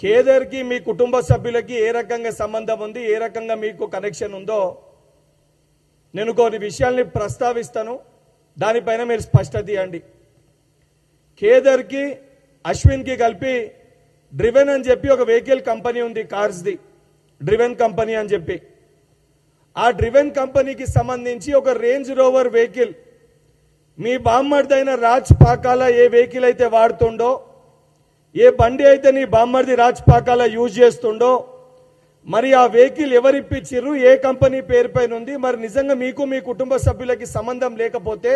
కేదర్కి మీ కుటుంబ సభ్యులకి ఏ రకంగా సంబంధం ఉంది ఏ రకంగా మీకు కనెక్షన్ ఉందో నేను కొన్ని విషయాల్ని ప్రస్తావిస్తాను. దానిపైన మీరు స్పష్టత ఇవ్వండి. కేదర్కి అశ్విన్కి కలిపి డ్రివెన్ అని చెప్పి ఒక వెహికల్ కంపెనీ ఉంది కార్స్ది. డ్రివెన్ కంపెనీ అని చెప్పి. ఆ డ్రివెన్ కంపెనీకి సంబంధించి ఒక రేంజ్ రోవర్ వెహికల్ మీ బామ్మర్దైన రాజ్ పాకాల ఏ వెహికల్ అయితే వాడుతుండో ఏ బండి అయితే నీ బామ్మర్ది రాజ్పాకాల యూజ్ చేస్తుండో మరి ఆ వెహికల్ ఎవరు ఏ కంపెనీ పేరు పైన ఉంది మరి నిజంగా మీకు మీ కుటుంబ సభ్యులకి సంబంధం లేకపోతే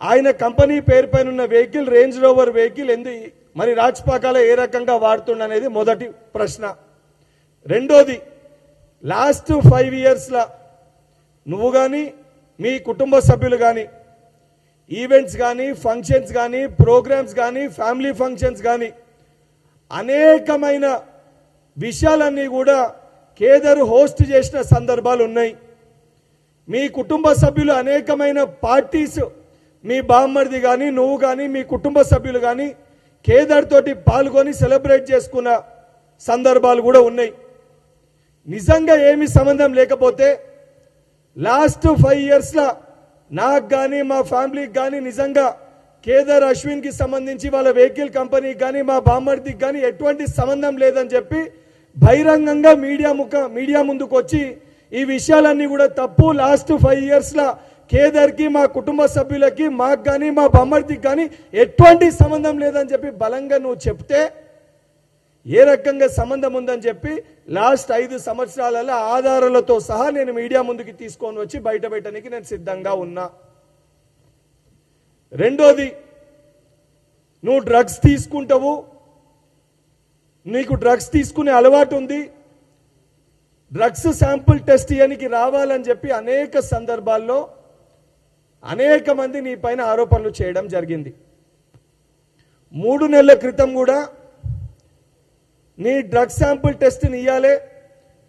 ఆయన కంపెనీ పేరు పైన ఉన్న వెహికల్ రేంజ్ రోవర్ వెహికల్ ఎందు మరి రాజ్పాకాల ఏ రకంగా వాడుతుండ అనేది మొదటి ప్రశ్న. రెండోది లాస్ట్ ఫైవ్ ఇయర్స్లో నువ్వు కానీ మీ కుటుంబ సభ్యులు కానీ ఈవెంట్స్ కానీ ఫంక్షన్స్ కానీ ప్రోగ్రామ్స్ కానీ ఫ్యామిలీ ఫంక్షన్స్ కానీ అనేకమైన విషయాలన్నీ కూడా కేదర్ హోస్ట్ చేసిన సందర్భాలు ఉన్నాయి. మీ కుటుంబ సభ్యులు అనేకమైన పార్టీస్ మీ బామ్మడిది కానీ నువ్వు కానీ మీ కుటుంబ సభ్యులు కానీ కేదార్ తోటి పాల్గొని సెలబ్రేట్ చేసుకున్న సందర్భాలు కూడా ఉన్నాయి. నిజంగా ఏమి సంబంధం లేకపోతే లాస్ట్ ఫైవ్ ఇయర్స్లో నాకు కానీ మా ఫ్యామిలీకి కానీ నిజంగా కేదార్ అశ్విన్కి సంబంధించి వాళ్ళ వెహికల్ కంపెనీకి కానీ మా బామ్మర్దికి కానీ ఎటువంటి సంబంధం లేదని చెప్పి బహిరంగంగా మీడియా ముఖ మీడియా ముందుకు వచ్చి ఈ విషయాలన్నీ కూడా తప్పు. లాస్ట్ ఫైవ్ ఇయర్స్లో కేదార్కి మా కుటుంబ సభ్యులకి మాకు కానీ మా బామ్మర్దికి కానీ ఎటువంటి సంబంధం లేదని చెప్పి బలంగా నువ్వు చెప్తే ఏ రకంగా సంబంధం ఉందని చెప్పి లాస్ట్ ఐదు సంవత్సరాలలో ఆధారాలతో సహా నేను మీడియా ముందుకి తీసుకొని వచ్చి బయట పెట్టడానికి నేను సిద్ధంగా ఉన్నా. రెండోది నువ్వు డ్రగ్స్ తీసుకుంటావు నీకు డ్రగ్స్ తీసుకునే అలవాటు ఉంది డ్రగ్స్ శాంపుల్ టెస్ట్ ఇయనికి రావాలని చెప్పి అనేక సందర్భాల్లో అనేక మంది నీ పైన ఆరోపణలు చేయడం జరిగింది. మూడు నెలల క్రితం కూడా నీ డ్రగ్ శాంపుల్ టెస్ట్ని ఇవ్వాలి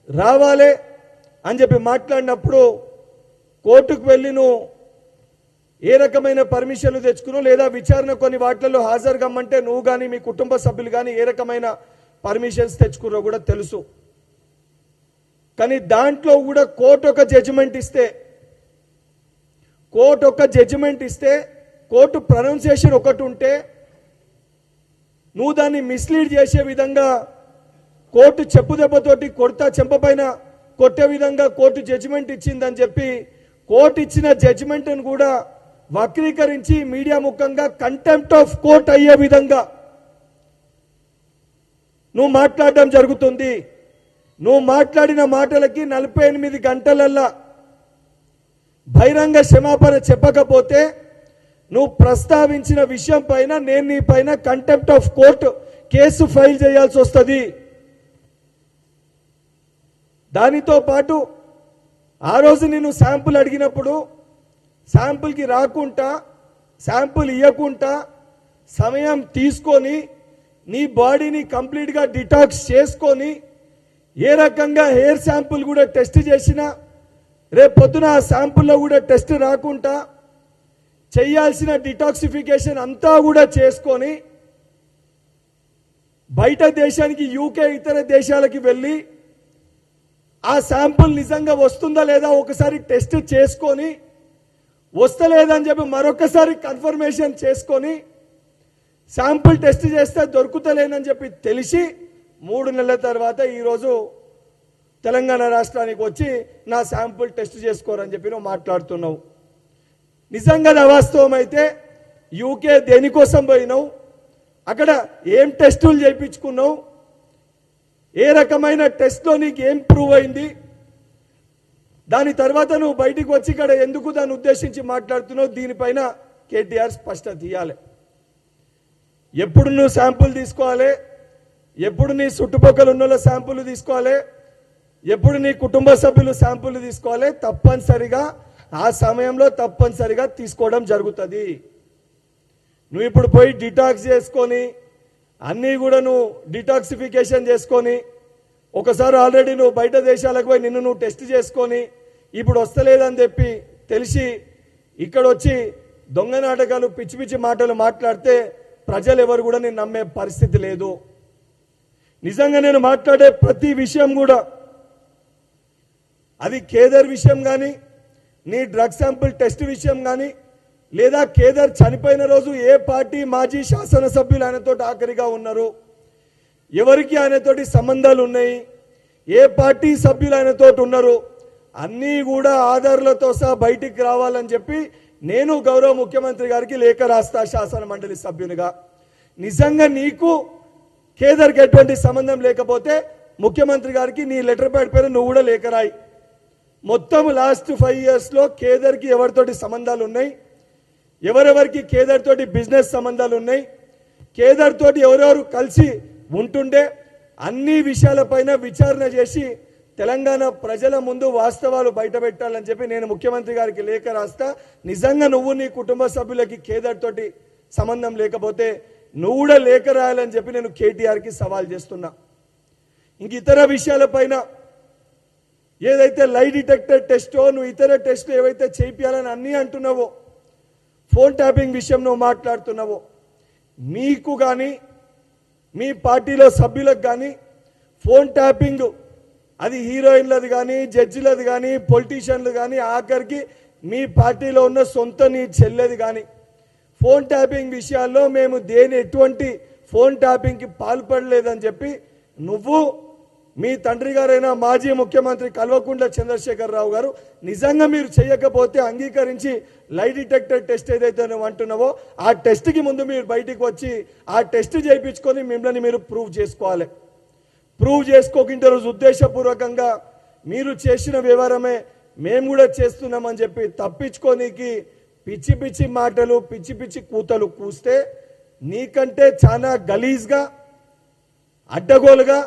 రావాలి అని చెప్పి మాట్లాడినప్పుడు కోర్టుకు వెళ్ళి నువ్వు ఏ రకమైన పర్మిషన్లు తెచ్చుకున్నావు లేదా విచారణ కొన్ని వాటిల్లో హాజరు కమ్మంటే నువ్వు కానీ మీ కుటుంబ సభ్యులు కానీ ఏ రకమైన పర్మిషన్స్ తెచ్చుకున్నారో కూడా తెలుసు. కానీ దాంట్లో కూడా కోర్టు ఒక జడ్జిమెంట్ ఇస్తే కోర్టు ఒక జడ్జిమెంట్ ఇస్తే కోర్టు ప్రొనౌన్సియేషన్ ఒకటి ఉంటే నువ్వు దాన్ని మిస్లీడ్ చేసే విధంగా కోర్టు చెప్పు దెబ్బతోటి కొడతా చెంపపైన కొట్టే విధంగా కోర్టు జడ్జిమెంట్ ఇచ్చిందని చెప్పి కోర్టు ఇచ్చిన జడ్జిమెంట్ను కూడా వక్రీకరించి మీడియా ముఖంగా కంటెంప్ట్ ఆఫ్ కోర్ట్ అయ్యే విధంగా నువ్వు మాట్లాడడం జరుగుతుంది. నువ్వు మాట్లాడిన మాటలకి నలభై ఎనిమిది గంటలల్లా బహిరంగ క్షమాపణ చెప్పకపోతే నువ్వు ప్రస్తావించిన విషయం పైన నేను నీ పైన contempt of court case file చేయాల్సి వస్తుంది. దానితో పాటు ఆ రోజు నేను శాంపుల్ అడిగినప్పుడు శాంపుల్కి రాకుండా శాంపుల్ ఇవ్వకుండా సమయం తీసుకొని నీ బాడీని కంప్లీట్గా డిటాక్స్ చేసుకొని ఏ రకంగా హెయిర్ శాంపుల్ కూడా టెస్ట్ చేసినా రేపు పొద్దున ఆ శాంపుల్లో కూడా టెస్ట్ రాకుండా చేయాల్సిన డిటాక్సిఫికేషన్ అంతా కూడా చేసుకొని బయట దేశానికి యూకే ఇతర దేశాలకి వెళ్ళి ఆ శాంపుల్ నిజంగా వస్తుందా లేదా ఒకసారి టెస్ట్ చేసుకొని వస్తలేదని చెప్పి మరొకసారి కన్ఫర్మేషన్ చేసుకొని శాంపుల్ టెస్ట్ చేస్తే దొరుకుతలేనని చెప్పి తెలిసి మూడు నెలల తర్వాత ఈరోజు తెలంగాణ రాష్ట్రానికి వచ్చి నా శాంపుల్ టెస్ట్ చేసుకోరని చెప్పి నువ్వు మాట్లాడుతున్నావు. నిజంగా అవాస్తవం అయితే యూకే దేనికోసం పోయినావు? అక్కడ ఏం టెస్టులు చేయించుకున్నావు? ఏ రకమైన టెస్ట్లో నీకు ఏం ప్రూవ్ అయింది? దాని తర్వాత నువ్వు బయటికి వచ్చి ఇక్కడ ఎందుకు దాన్ని ఉద్దేశించి మాట్లాడుతున్నావు? దీనిపైన కేటీఆర్ స్పష్టత ఇవ్వాలి ఎప్పుడు నువ్వు శాంపుల్ తీసుకోవాలి? ఎప్పుడు నీ చుట్టుపక్కల ఉన్న శాంపుల్ తీసుకోవాలి? ఎప్పుడు నీ కుటుంబ సభ్యులు శాంపుల్ తీసుకోవాలి? తప్పనిసరిగా ఆ సమయంలో తప్పనిసరిగా తీసుకోవడం జరుగుతుంది. నువ్వు ఇప్పుడు పోయి డిటాక్స్ చేసుకొని అన్నీ కూడా నువ్వు డిటాక్సిఫికేషన్ చేసుకొని ఒకసారి ఆల్రెడీ నువ్వు బయట దేశాలకు పోయి నిన్ను నువ్వు టెస్ట్ చేసుకొని ఇప్పుడు వస్తలేదని చెప్పి తెలిసి ఇక్కడ వచ్చి దొంగ నాటకాలు పిచ్చి పిచ్చి మాటలు మాట్లాడితే ప్రజలు ఎవరు కూడా నేను నమ్మే పరిస్థితి లేదు. నిజంగా నేను మాట్లాడే ప్రతి విషయం కూడా అది కేదర్ విషయం కానీ నీ డ్రగ్ శాంపుల్ టెస్ట్ విషయం కానీ లేదా కేదర్ చనిపోయిన రోజు ఏ పార్టీ మాజీ శాసనసభ్యులు ఆయనతో ఆఖరిగా ఉన్నారు? ఎవరికి ఆయనతోటి సంబంధాలు ఉన్నాయి? ఏ పార్టీ సభ్యులు ఆయనతో ఉన్నారు? అన్నీ కూడా ఆధార్లతో సహా బయటికి రావాలని చెప్పి నేను గౌరవ ముఖ్యమంత్రి గారికి లేఖ రాస్తా శాసన మండలి సభ్యునిగా. నిజంగా నీకు కేదర్కి ఎటువంటి సంబంధం లేకపోతే ముఖ్యమంత్రి గారికి నీ లెటర్ ప్యాడ్ పేరు నువ్వు కూడా లేఖ రాయి. మొత్తం లాస్ట్ ఫైవ్ ఇయర్స్లో కేదర్కి ఎవరితోటి సంబంధాలు ఉన్నాయి? ఎవరెవరికి కేదర్ తోటి బిజినెస్ సంబంధాలు ఉన్నాయి? కేదర్ తోటి ఎవరెవరు కలిసి ఉంటుండే అన్ని విషయాలపైన విచారణ చేసి తెలంగాణ ప్రజల ముందు వాస్తవాలు బయటపెట్టాలని చెప్పి నేను ముఖ్యమంత్రి గారికి లేఖ రాస్తా. నిజంగా నువ్వు నీ కుటుంబ సభ్యులకి కేదర్ తోటి సంబంధం లేకపోతే నువ్వు కూడా లేఖ రాయాలని చెప్పి నేను కేటీఆర్కి సవాల్ చేస్తున్నా. ఇంక ఇతర విషయాలపైన ఏదైతే లై డిటెక్టర్ టెస్టో నువ్వు ఇతర టెస్ట్లు ఏవైతే చేయించాలని అన్నీ అంటున్నావో ఫోన్ ట్యాపింగ్ విషయం నువ్వు మాట్లాడుతున్నావో మీకు కానీ మీ పార్టీలో సభ్యులకు కానీ ఫోన్ ట్యాపింగ్ అది హీరోయిన్లది కానీ జడ్జిలది కానీ పొలిటీషియన్లు కానీ ఆఖరికి మీ పార్టీలో ఉన్న సొంత నీ చెల్లెది కానీ ఫోన్ ట్యాపింగ్ విషయాల్లో మేము దేని ఎటువంటి ఫోన్ ట్యాపింగ్కి పాల్పడలేదని చెప్పి నువ్వు మీ తండ్రి గారైన మాజీ ముఖ్యమంత్రి కల్వకుంట్ల చంద్రశేఖర్ రావు గారు నిజంగా మీరు చేయకపోతే అంగీకరించి లై డిటెక్టర్ టెస్ట్ ఏదైతే నువ్వు అంటున్నావో ఆ టెస్ట్కి ముందు మీరు బయటికి వచ్చి ఆ టెస్ట్ చేయించుకొని మిమ్మల్ని మీరు ప్రూవ్ చేసుకోవాలి. ప్రూవ్ చేసుకోకుండా రోజు ఉద్దేశపూర్వకంగా మీరు చేసిన వివరమే మేము కూడా చేస్తున్నామని చెప్పి తప్పించుకోనికి పిచ్చి పిచ్చి మాటలు పిచ్చి పిచ్చి కూతలు కూస్తే నీకంటే చాలా గలీజ్గా అడ్డగోలుగా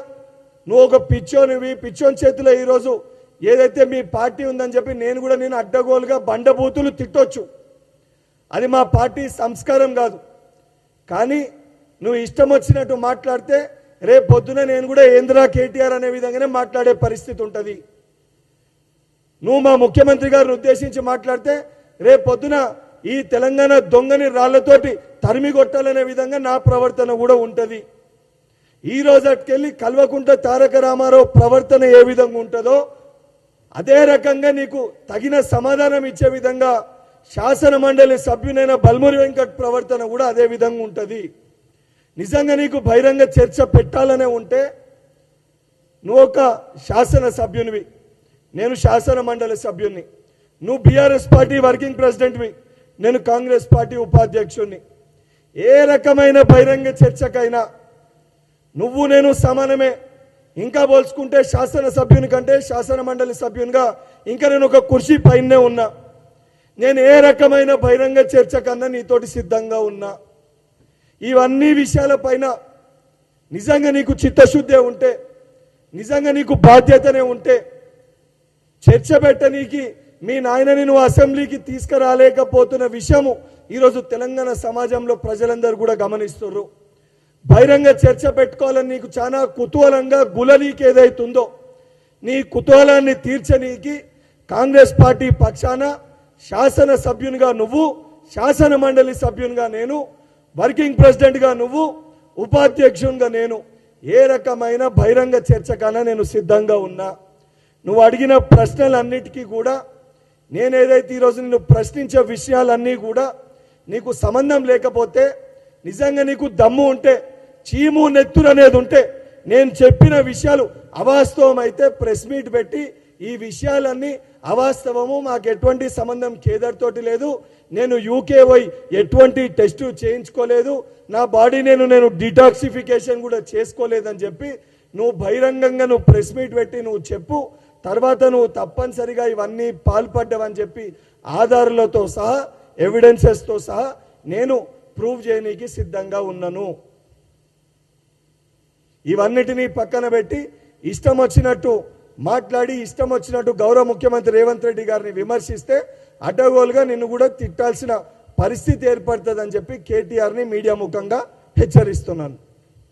నువ్వు ఒక పిచ్చోనివి పిచ్చోని చేతిలో ఈరోజు ఏదైతే మీ పార్టీ ఉందని చెప్పి నేను కూడా నేను అడ్డగోలుగా బండబూతులు తిట్టొచ్చు. అది మా పార్టీ సంస్కారం కాదు. కానీ నువ్వు ఇష్టం వచ్చినట్టు మాట్లాడితే రేపు పొద్దున నేను కూడా ఏంద్రా కేటీఆర్ అనే విధంగానే మాట్లాడే పరిస్థితి ఉంటుంది. నువ్వు మా ముఖ్యమంత్రి గారిని ఉద్దేశించి మాట్లాడితే రేపు పొద్దున ఈ తెలంగాణ దొంగని రాళ్ళతోటి తరిమి కొట్టాలనే విధంగా నా ప్రవర్తన కూడా ఉంటుంది. ఈ రోజు అటుకెళ్ళి కల్వకుంట తారక రామారావు ప్రవర్తన ఏ విధంగా ఉంటుందో అదే రకంగా నీకు తగిన సమాధానం ఇచ్చే విధంగా శాసన మండలి సభ్యునైన బల్మురి వెంకట్ ప్రవర్తన కూడా అదే విధంగా ఉంటుంది. నిజంగా నీకు బహిరంగ చర్చ పెట్టాలనే ఉంటే నువ్వు ఒక శాసన సభ్యునివి. నేను శాసన మండలి సభ్యుని నువ్వు బీఆర్ఎస్ పార్టీ వర్కింగ్ ప్రెసిడెంట్వి. నేను కాంగ్రెస్ పార్టీ ఉపాధ్యక్షుడిని ఏ రకమైన బహిరంగ చర్చకైనా నువ్వు నేను సమానమే. ఇంకా పోల్చుకుంటే శాసన సభ్యుని కంటే శాసన మండలి సభ్యునిగా ఇంకా నేను ఒక కుర్చీ పైనే ఉన్నా. నేను ఏ రకమైన బహిరంగ చర్చ కన్నా నీతోటి సిద్ధంగా ఉన్నా. ఇవన్నీ విషయాలపైన నిజంగా నీకు చిత్తశుద్ధి ఉంటే నిజంగా నీకు బాధ్యతనే ఉంటే చర్చ పెట్టనీకి మీ నాయనని నువ్వు అసెంబ్లీకి తీసుకురాలేకపోతున్న విషయము ఈరోజు తెలంగాణ సమాజంలో ప్రజలందరూ కూడా గమనిస్తున్నారు బహిరంగ చర్చ పెట్టుకోవాలని నీకు చాలా కుతూహలంగా గుల నీకు ఏదైతుందో నీ కుతూహలాన్ని తీర్చనీకి కాంగ్రెస్ పార్టీ పక్షాన శాసన సభ్యునిగా నువ్వు శాసన మండలి సభ్యునిగా నేను వర్కింగ్ ప్రెసిడెంట్గా నువ్వు ఉపాధ్యక్షునిగా నేను ఏ రకమైన బహిరంగ చర్చకన్నా నేను సిద్ధంగా ఉన్నా. నువ్వు అడిగిన ప్రశ్నలన్నిటికీ కూడా నేను ఏదైతే ఈరోజు నిన్ను ప్రశ్నించే విషయాలన్నీ కూడా నీకు సంబంధం లేకపోతే నిజంగా నీకు దమ్ము ఉంటే చీము నెత్తురు అనేది ఉంటే నేను చెప్పిన విషయాలు అవాస్తవం అయితే ప్రెస్ మీట్ పెట్టి ఈ విషయాలన్నీ అవాస్తవము మాకు ఎటువంటి సంబంధం కేదర్తోటి లేదు. నేను యూకే పోయి ఎటువంటి టెస్ట్ చేయించుకోలేదు. నా బాడీ నేను నేను డిటాక్సిఫికేషన్ కూడా చేసుకోలేదని చెప్పి నువ్వు బహిరంగంగా నువ్వు ప్రెస్ మీట్ పెట్టి నువ్వు చెప్పు. తర్వాత నువ్వు తప్పనిసరిగా ఇవన్నీ పాల్పడ్డావని చెప్పి ఆధారాలతో సహా ఎవిడెన్సెస్తో సహా నేను ప్రూవ్ చేయనీకి సిద్ధంగా ఉన్నాను. ఇవన్నిటినీ పక్కన పెట్టి ఇష్టం వచ్చినట్టు మాట్లాడి ఇష్టం వచ్చినట్టు గౌరవ ముఖ్యమంత్రి రేవంత్ రెడ్డి గారిని విమర్శిస్తే అడ్డగోలుగా నిన్ను కూడా తిట్టాల్సిన పరిస్థితి ఏర్పడుతుందని చెప్పి కేటీఆర్ని మీడియా ముఖంగా హెచ్చరిస్తున్నాను.